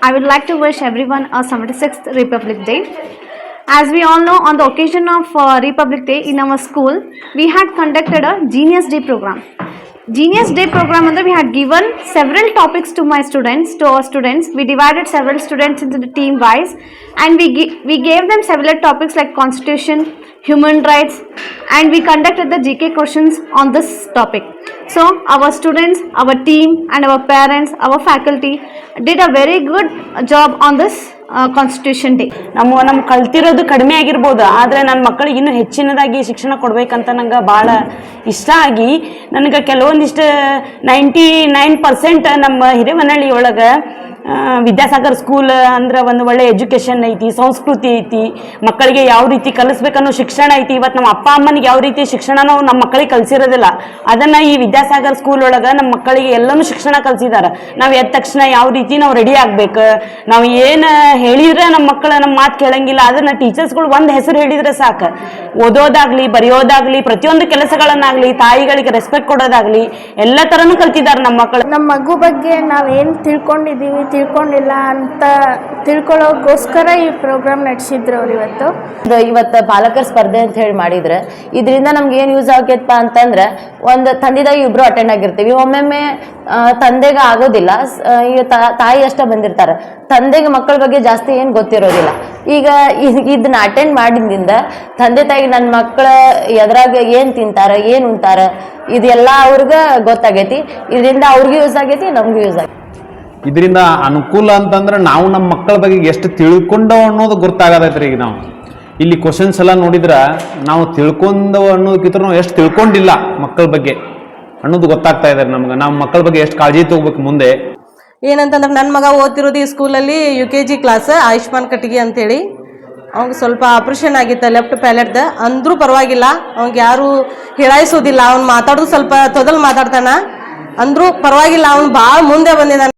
I would like to wish everyone a 76th Republic Day. As we all know, on the occasion of uh, Republic Day in our school, we had conducted a Genius Day program. Genius Day program under we had given several topics to my students, to our students. We divided several students into the team wise, and we we gave them several topics like Constitution, human rights, and we conducted the GK questions on this topic. So our students, our team, and our parents, our faculty did a very good job on this constitution day Day. ನಮ್ಮ ನಮ್ಮ ಕಲ್ತಿರೋದು ಕಡಿಮೆ ಆಗಿರ್ಬೋದು ಆದರೆ ನನ್ನ ಮಕ್ಕಳಿಗೆ ಇನ್ನೂ ಹೆಚ್ಚಿನದಾಗಿ ಶಿಕ್ಷಣ ಕೊಡಬೇಕಂತ ನಂಗೆ ಭಾಳ ಇಷ್ಟ ಆಗಿ ನನಗೆ ಕೆಲವೊಂದಿಷ್ಟು ನೈಂಟಿ ನೈನ್ ಪರ್ಸೆಂಟ್ ನಮ್ಮ ಹಿರೇಮನಹಳ್ಳಿ ಒಳಗೆ ವಿದ್ಯಾಸಾಗರ್ ಸ್ಕೂಲ್ ಅಂದ್ರೆ ಒಂದು ಒಳ್ಳೆ ಎಜುಕೇಷನ್ ಐತಿ, ಸಂಸ್ಕೃತಿ ಐತಿ, ಮಕ್ಕಳಿಗೆ ಯಾವ ರೀತಿ ಕಲಿಸ್ಬೇಕನ್ನೋ ಶಿಕ್ಷಣ ಐತಿ. ಇವತ್ತು ನಮ್ಮ ಅಪ್ಪ ಅಮ್ಮನಿಗೆ ಯಾವ ರೀತಿ ಶಿಕ್ಷಣ ನಾವು ನಮ್ಮ ಮಕ್ಕಳಿಗೆ ಕಲಿಸಿರೋದಿಲ್ಲ. ಅದನ್ನ ಈ ವಿದ್ಯಾಸಾಗರ್ ಸ್ಕೂಲ್ ಒಳಗೆ ನಮ್ಮ ಮಕ್ಕಳಿಗೆ ಎಲ್ಲನೂ ಶಿಕ್ಷಣ ಕಲಿಸಿದ್ದಾರೆ ನಾವು ಎದ್ದ ತಕ್ಷಣ ಯಾವ ರೀತಿ ನಾವು ರೆಡಿ ಆಗ್ಬೇಕು? ನಾವು ಏನು ಹೇಳಿದ್ರೆ ನಮ್ಮ ಮಕ್ಕಳು ನಮ್ಮ ಮಾತು ಕೇಳಂಗಿಲ್ಲ. ಅದನ್ನು ಟೀಚರ್ಸ್ಗಳು ಒಂದು ಹೆಸರು ಹೇಳಿದ್ರೆ ಸಾಕು. ಓದೋದಾಗ್ಲಿ, ಬರೆಯೋದಾಗ್ಲಿ, ಪ್ರತಿಯೊಂದು ಕೆಲಸಗಳನ್ನಾಗ್ಲಿ, ತಾಯಿಗಳಿಗೆ ರೆಸ್ಪೆಕ್ಟ್ ಕೊಡೋದಾಗ್ಲಿ, ಎಲ್ಲ ಥರನೂ ಕಲ್ತಿದ್ದಾರೆ ನಮ್ಮ ಮಕ್ಕಳು. ನಮ್ಮ ಮಗು ಬಗ್ಗೆ ನಾವೇನು ತಿಳ್ಕೊಂಡಿದ್ದೀವಿ ತಿಳ್ಕೊಂಡಿಲ್ಲ ಅಂತ ತಿಳ್ಕೊಳ್ಳೋಕ್ಕೋಸ್ಕರ ಈ ಪ್ರೋಗ್ರಾಮ್ ನಡೆಸಿದ್ರು ಅವ್ರು ಇವತ್ತು. ಇವತ್ತು ಪಾಲಕರ ಸ್ಪರ್ಧೆ ಅಂತ ಹೇಳಿ ಮಾಡಿದ್ರೆ, ಇದರಿಂದ ನಮ್ಗೆ ಏನು ಯೂಸ್ ಆಗೈತಪ್ಪ ಅಂತಂದ್ರೆ, ಒಂದು ತಂದೆದಾಗಿ ಇಬ್ರು ಅಟೆಂಡ್ ಆಗಿರ್ತೀವಿ. ಒಮ್ಮೊಮ್ಮೆ ತಂದೆಗೆ ಆಗೋದಿಲ್ಲ. ಈಗ ತಾಯಿ ಅಷ್ಟೇ ಬಂದಿರ್ತಾರೆ. ತಂದೆಗೆ ಮಕ್ಕಳ ಬಗ್ಗೆ ಜಾಸ್ತಿ ಏನು ಗೊತ್ತಿರೋದಿಲ್ಲ. ಈಗ ಇದನ್ನ ಅಟೆಂಡ್ ಮಾಡಿದಿಂದ ತಂದೆ ತಾಯಿ ನನ್ನ ಮಕ್ಕಳ ಎದ್ರಾಗ ಏನು ತಿಂತಾರೆ, ಏನು ಉಂತಾರೆ ಇದೆಲ್ಲ ಅವ್ರಿಗೆ ಗೊತ್ತಾಗೈತಿ. ಇದರಿಂದ ಅವ್ರಿಗೂ ಯೂಸ್ ಆಗೈತಿ, ನಮಗೂ ಯೂಸ್ ಆಗೈತಿ. ಇದರಿಂದ ಅನುಕೂಲ ಅಂತಂದ್ರೆ ನಾವು ನಮ್ಮ ಮಕ್ಕಳ ಬಗ್ಗೆ ಎಷ್ಟು ತಿಳ್ಕೊಂಡವು ಅನ್ನೋದು ಗೊತ್ತಾಗದೈತ್ರಿ ಈಗ ನಾವು. ಇಲ್ಲಿ ಕ್ವಶನ್ಸ್ ಎಲ್ಲ ನೋಡಿದ್ರೆ ನಾವು ತಿಳ್ಕೊಂಡವು ಅನ್ನೋದಕ್ಕಿಂತ ನಾವು ಎಷ್ಟು ತಿಳ್ಕೊಂಡಿಲ್ಲ ಮಕ್ಕಳ ಬಗ್ಗೆ ಅನ್ನೋದು ಗೊತ್ತಾಗ್ತಾ ಇದೆ ನಮ್ಗೆ. ನಮ್ಮ ಮಕ್ಕಳ ಬಗ್ಗೆ ಎಷ್ಟು ಕಾಳಜಿ ತಗೋಬೇಕು ಮುಂದೆ. ಏನಂತಂದ್ರೆ ನನ್ನ ಮಗ ಓದ್ತಿರೋದು ಈ ಸ್ಕೂಲಲ್ಲಿ U K G class Ayushman ಕಟ್ಟಿಗೆ ಅಂತೇಳಿ. ಅವ್ನಿಗೆ ಸ್ವಲ್ಪ ಆಪ್ರೇಷನ್ ಆಗಿತ್ತು ಲೆಫ್ಟ್ ಪ್ಯಾಲೆಟ್ದ ಅಂದರೂ ಪರವಾಗಿಲ್ಲ. ಅವ್ನಿಗೆ ಯಾರು ಹೇಳಾಯಿಸೋದಿಲ್ಲ ಅವ್ನು ಮಾತಾಡೋದು ಸ್ವಲ್ಪ ತೊದಲು ಮಾತಾಡ್ತಾನ. ಅಂದರೂ ಪರವಾಗಿಲ್ಲ. ಅವ್ನು ಭಾಳ ಮುಂದೆ ಬಂದಿದ್ದಾನೆ